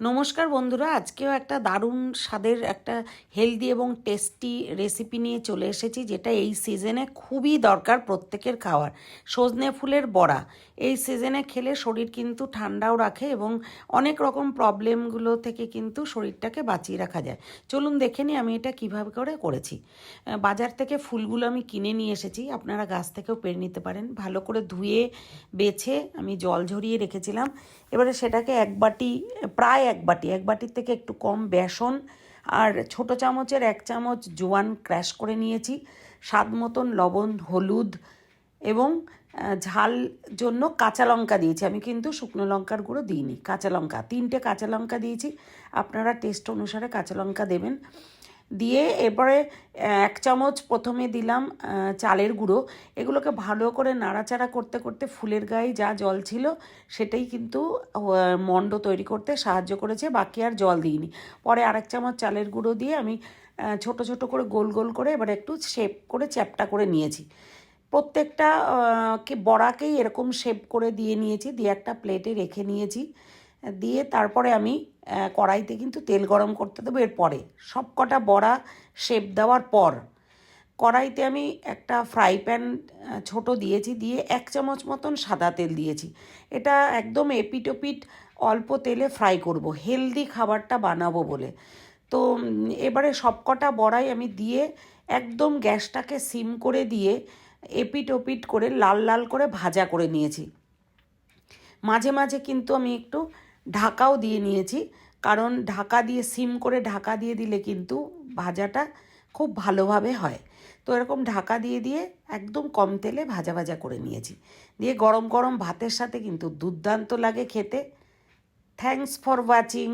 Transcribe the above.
নমস্কার বন্ধুরা, আজকেও একটা দারুণ স্বাদের একটা হেলদি এবং টেস্টি রেসিপি নিয়ে চলে এসেছি, যেটা এই সিজনে খুবই দরকার প্রত্যেকের খাওয়ার। সজনে ফুলের বড়া। এই সিজনে খেলে শরীর কিন্তু ঠান্ডাও রাখে এবং অনেক রকম প্রবলেমগুলো থেকে কিন্তু শরীরটাকে বাঁচিয়ে রাখা যায়। চলুন দেখে নিই আমি এটা কীভাবে করে করেছি। বাজার থেকে ফুলগুলো আমি কিনে নিয়ে এসেছি। আপনারা গাছ থেকেও পেরে নিতে পারেন। ভালো করে ধুয়ে, বেছে আমি জল ঝরিয়ে রেখেছিলাম। এবারে সেটাকে এক বাটি, প্রায় এক বাটি, এক বাটির থেকে একটু কম বেসন আর ছোট চামচের এক চামচ জোয়ান ক্র্যাশ করে নিয়েছি। স্বাদ মতন লবণ, হলুদ এবং ঝাল জন্য কাঁচা লঙ্কা দিয়েছি। আমি কিন্তু শুকনো লঙ্কার গুঁড়ো দিইনি, কাঁচা লঙ্কা। তিনটে কাঁচা লঙ্কা দিয়েছি। আপনারা টেস্ট অনুসারে কাঁচা লঙ্কা দেবেন। দিয়ে এরপরে এক চামচ প্রথমে দিলাম চালের গুঁড়ো। এগুলোকে ভালো করে নাড়াচাড়া করতে করতে ফুলের গায়ে যা জল ছিল, সেটাই কিন্তু মণ্ড তৈরি করতে সাহায্য করেছে। বাকি আর জল দিইনি। পরে আরেক চামচ চালের গুঁড়ো দিয়ে আমি ছোট ছোট করে গোল গোল করে এবার একটু শেপ করে চ্যাপটা করে নিয়েছি। প্রত্যেকটা বড়াকেই এরকম শেপ করে দিয়ে নিয়েছি, দিয়ে একটা প্লেটে রেখে নিয়েছি। দিয়ে তারপরে আমি কড়াইতে কিন্তু তেল গরম করতে দেবো এরপরে। সব কটা বড়া শেপ দেওয়ার পর কড়াইতে আমি একটা ফ্রাই প্যান ছোটো দিয়েছি, দিয়ে এক চামচ মতন সাদা তেল দিয়েছি। এটা একদম এপিট ওপিট অল্প তেলে ফ্রাই করব হেলদি খাবারটা বানাবো বলে। তো এবারে সবকটা বড়াই আমি দিয়ে একদম গ্যাসটাকে সিম করে দিয়ে এপিট ওপিট করে, লাল লাল করে ভাজা করে নিয়েছি। মাঝে মাঝে কিন্তু আমি একটু ঢাকাও দিয়ে নিয়েছি, কারণ ঢাকা দিয়ে, সিম করে ঢাকা দিয়ে দিলে কিন্তু ভাজাটা খুব ভালোভাবে হয়। তো এরকম ঢাকা দিয়ে দিয়ে একদম কম তেলে ভাজা ভাজা করে নিয়েছি। দিয়ে গরম গরম ভাতের সাথে কিন্তু দুর্দান্ত লাগে খেতে। Thanks for watching